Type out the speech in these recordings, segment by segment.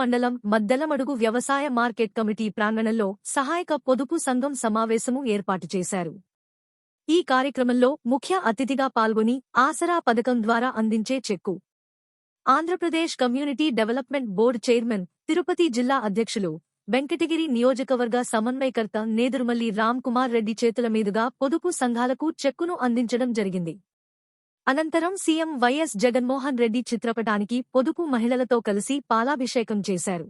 మండలం మద్దెలమడుగు వ్యవసాయ market committee ప్రాంగణంలో సహాయక పొదుపు సంఘం సమావేశము ఏర్పాటు చేశారు. ఈ కార్యక్రమంలో ముఖ్య అతిథిగా పాల్గొని ఆసరా పథకం ద్వారా అందించే cheque. Andhra Pradesh community development board chairman Tirupati జిల్లా అధ్యక్షులు వెంకటగిరి నియోజకవర్గ సమన్వయకర్త నేదురుమల్లి రామ్ కుమార్ రెడ్డి చేతుల మీదుగా పొదుపు సంఘాలకు చెక్కును అందించడం జరిగింది. అనంతరం సీఎం వైఎస్ జగన్మోహన్ రెడ్డి చిత్రపటానికి పొదుపు మహిళలతో కలిసి పాలాభిషేకం చేశారు.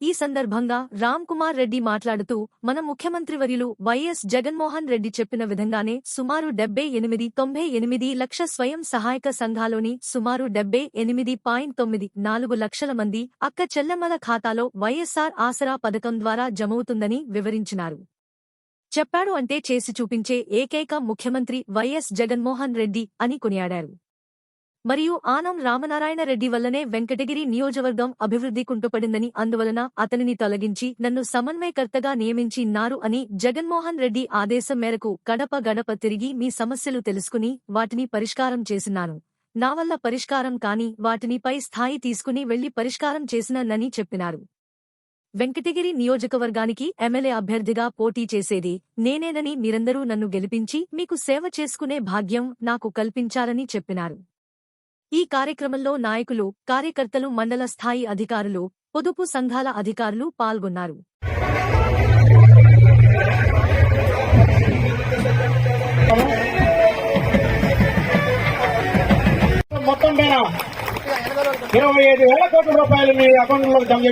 ఈ సందర్భంగా రామ్ కుమార్ రెడ్డి మాట్లాడుతూ మన ముఖ్యమంత్రివర్యులు వైఎస్ జగన్మోహన్ రెడ్డి చెప్పిన విధంగానే సుమారు డెబ్బై ఎనిమిది తొంభై ఎనిమిది లక్ష స్వయం సహాయక సంఘాలోని సుమారు డెబ్బై ఎనిమిది పాయింట్ తొమ్మిది నాలుగు లక్షల మంది అక్క చెల్లెమ్మల ఖాతాలో వైఎస్సార్ ఆసరా పథకం ద్వారా జమవుతుందని వివరించినారు. చెప్పాడు అంటే చేసి చూపించే ఏకైక ముఖ్యమంత్రి వైఎస్ జగన్మోహన్ రెడ్డి అని కొనియాడారు. మరియు ఆనం రామనారాయణ రెడ్డి వల్లనే వెంకటగిరి నియోజకవర్గం అభివృద్ధి కుంటుపడిందని అందువలన అతనిని తొలగించి నన్ను సమన్వయకర్తగా నియమించిన్నారు అని జగన్మోహన్ రెడ్డి ఆదేశం మేరకు గడప గడప తిరిగి మీ సమస్యలు తెలుసుకుని వాటిని పరిష్కారం చేసినాను. నా వల్ల పరిష్కారం కాని వాటిని పై స్థాయి తీసుకుని వెళ్ళి పరిష్కారం చేసిననని చెప్పినారు. వెంకటగిరి నియోజకవర్గానికి ఎమ్మెల్యే అభ్యర్థిగా పోటీ చేసేది నేనేనని మీరందరూ నన్ను గెలిపించి మీకు సేవ చేసుకునే భాగ్యం నాకు కల్పించాలని చెప్పినారు. ఈ కార్యక్రమంలో నాయకులు కార్యకర్తలు మండల స్థాయి అధికారులు పొదుపు సంఘాల అధికారులు పాల్గొన్నారు. మొత్తం ఇరవై ఐదు వేల కోట్ల రూపాయలు మీ అకౌంట్లో జమ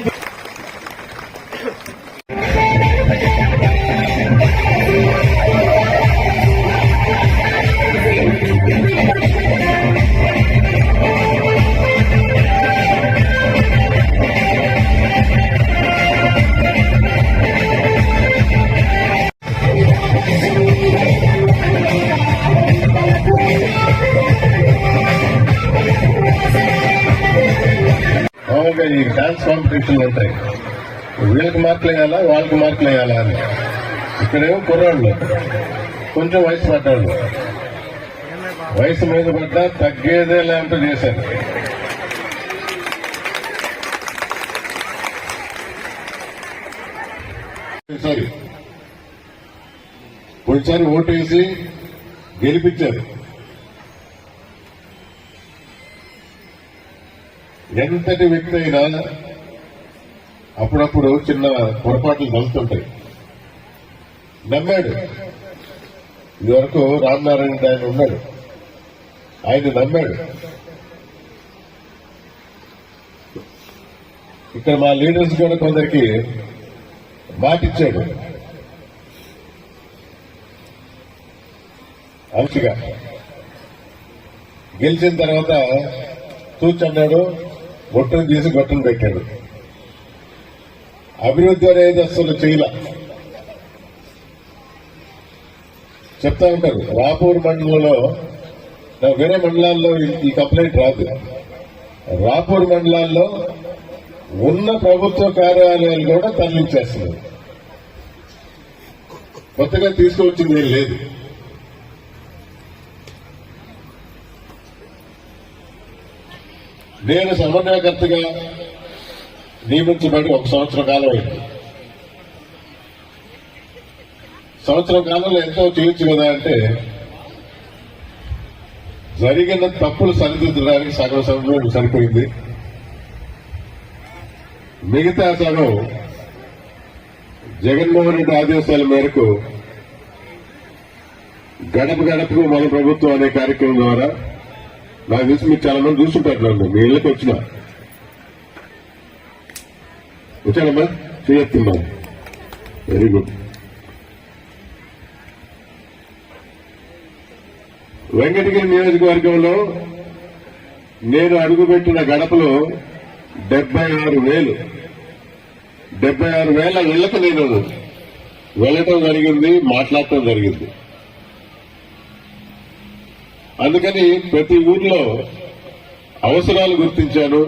నీకు డాన్స్ కాంపిటీషన్లు ఉంటాయి. వీళ్ళకి మార్కులు వేయాలా వాళ్ళకి మార్కులు వేయాలా అని. ఇక్కడేమో కుర్రాళ్ళు. కొంచెం వయసు పడ్డాళ్ళు. వయసు మీద పడ్డా తగ్గేదే లేంటూ చేశారు. సారీ పోయినసారి ఓటేసి గెలిపించారు. ఎంతటి వ్యక్తి అయినా అప్పుడప్పుడు చిన్న పొరపాట్లు జరుగుతుంటాయి. నమ్మాడు. ఇదివరకు రామనారాయణ ఆయన ఉన్నాడు. ఆయన నమ్మాడు. ఇక్కడ మా లీడర్స్ కూడా కొందరికి మాటిచ్చాడు. మంచిగా గెలిచిన తర్వాత తూచన్నాడు. గొట్టం చేసి గొట్టను పెట్టాడు. అభివృద్ధి అనేది అసలు చేయల. చెప్తా ఉంటారు రాపూర్ మండలంలో వేరే మండలాల్లో ఈ- ఈ కంప్లైంట్ రాదు. రాపూర్ మండలాల్లో ఉన్న ప్రభుత్వ కార్యాలయాలు కూడా తరలించేస్తున్నారు. కొత్తగా తీసుకువచ్చింది ఏం లేదు. నేను సమన్వయకర్తగా నియమించబడి ఒక సంవత్సర కాలం అయింది సంవత్సరం కాలంలో ఎంతో చేయొచ్చు కదా అంటే జరిగిన తప్పులు సరిదిద్దడానికి సగం సమయం సరిపోయింది. మిగతా సగం జగన్మోహన్ రెడ్డి ఆదేశాల మేరకు గడప గడపకు మన ప్రభుత్వం అనే కార్యక్రమం ద్వారా నాకు తెలిసి మీరు చాలా మంది చూస్తుంటారు నన్ను. మీ ఇళ్ళకి వచ్చిన. వచ్చానమ్మా చేయొత్తున్నా వెరీ గుడ్ వెంకటగిరి నియోజకవర్గంలో నేను అడుగుపెట్టిన గడపలో డెబ్బై ఆరు వేలు. డెబ్బై ఆరు వేల ఇళ్ళకు నేను వెళ్ళటం జరిగింది మాట్లాడటం జరిగింది. అందుకని ప్రతి ఊర్లో అవసరాలు గుర్తించాను.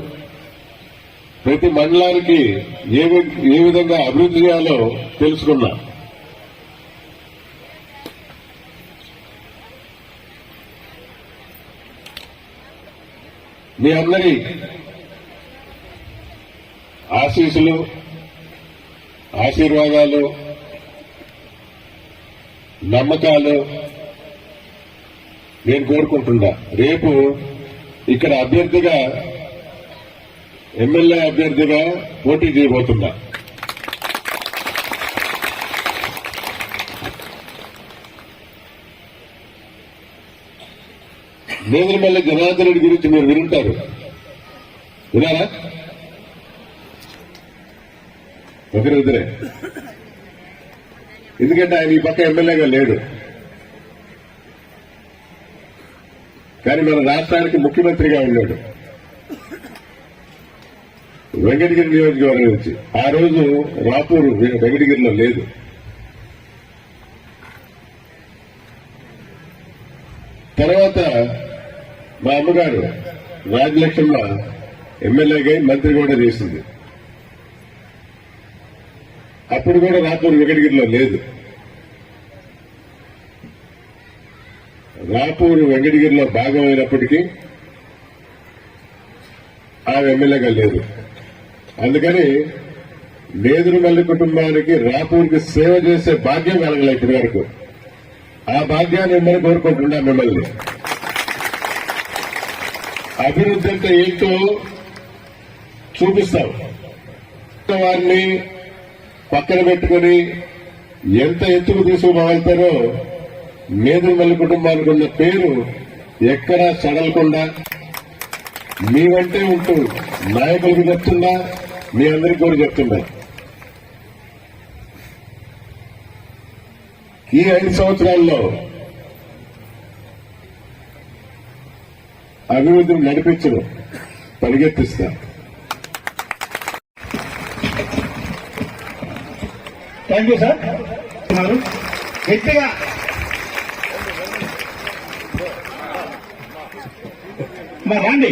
ప్రతి మండలానికి ఏ వి- ఏ విధంగా అభివృద్ధి చేయాలో తెలుసుకున్నా. మీ అందరి ఆశీస్సులు ఆశీర్వాదాలు నమ్మకాలు నేను కోరుకుంటున్నా. రేపు ఇక్కడ అభ్యర్థిగా ఎమ్మెల్యే అభ్యర్థిగా పోటీ చేయబోతున్నా. నేదురుమల్లి జనార్దన్ రెడ్డి గురించి మీరు వినుంటారు. వినారా ఒకరిద్దరే. ఎందుకంటే ఆయన ఈ పక్క ఎమ్మెల్యేగా లేడు. కానీ మన రాష్ట్రానికి ముఖ్యమంత్రిగా ఉన్నాడు. వెంకటగిరి నియోజకవర్గం నుంచి. ఆ రోజు రాపూరు వెంకటగిరిలో లేదు. తర్వాత మా అమ్మగారు రాజలక్ష్మ ఎమ్మెల్యేగా మంత్రి కూడా చేసింది. అప్పుడు కూడా రాపూరు వెంకటగిరిలో లేదు. రాపూరు వెంకటగిరిలో భాగమైనప్పటికీ ఆమె ఎమ్మెల్యేగా లేదు. అందుకని నేదురుమల్లి కుటుంబానికి రాపూర్కి సేవ చేసే భాగ్యం కలగలే ఇప్పటి వరకు. ఆ భాగ్యాన్ని మిమ్మల్ని కోరుకుంటున్నా మిమ్మల్ని. అభివృద్ధి అంటే ఏంటో చూపిస్తాం. వారిని పక్కన పెట్టుకుని ఎంత ఎత్తుకు తీసుకుపోగలుగుతారో నేదురుమల్లి కుటుంబానికి ఉన్న పేరు ఎక్కడా సడలకుండా మీ వెంటే ఉంటూ నాయకులకు చెప్తున్నా మీ అందరికి కూడా చెప్తున్నా ఈ ఐదు సంవత్సరాల్లో అభివృద్ధిని నడిపించడం పరిగెత్తిస్తా. Thank you sir. గట్టిగా మరి రండి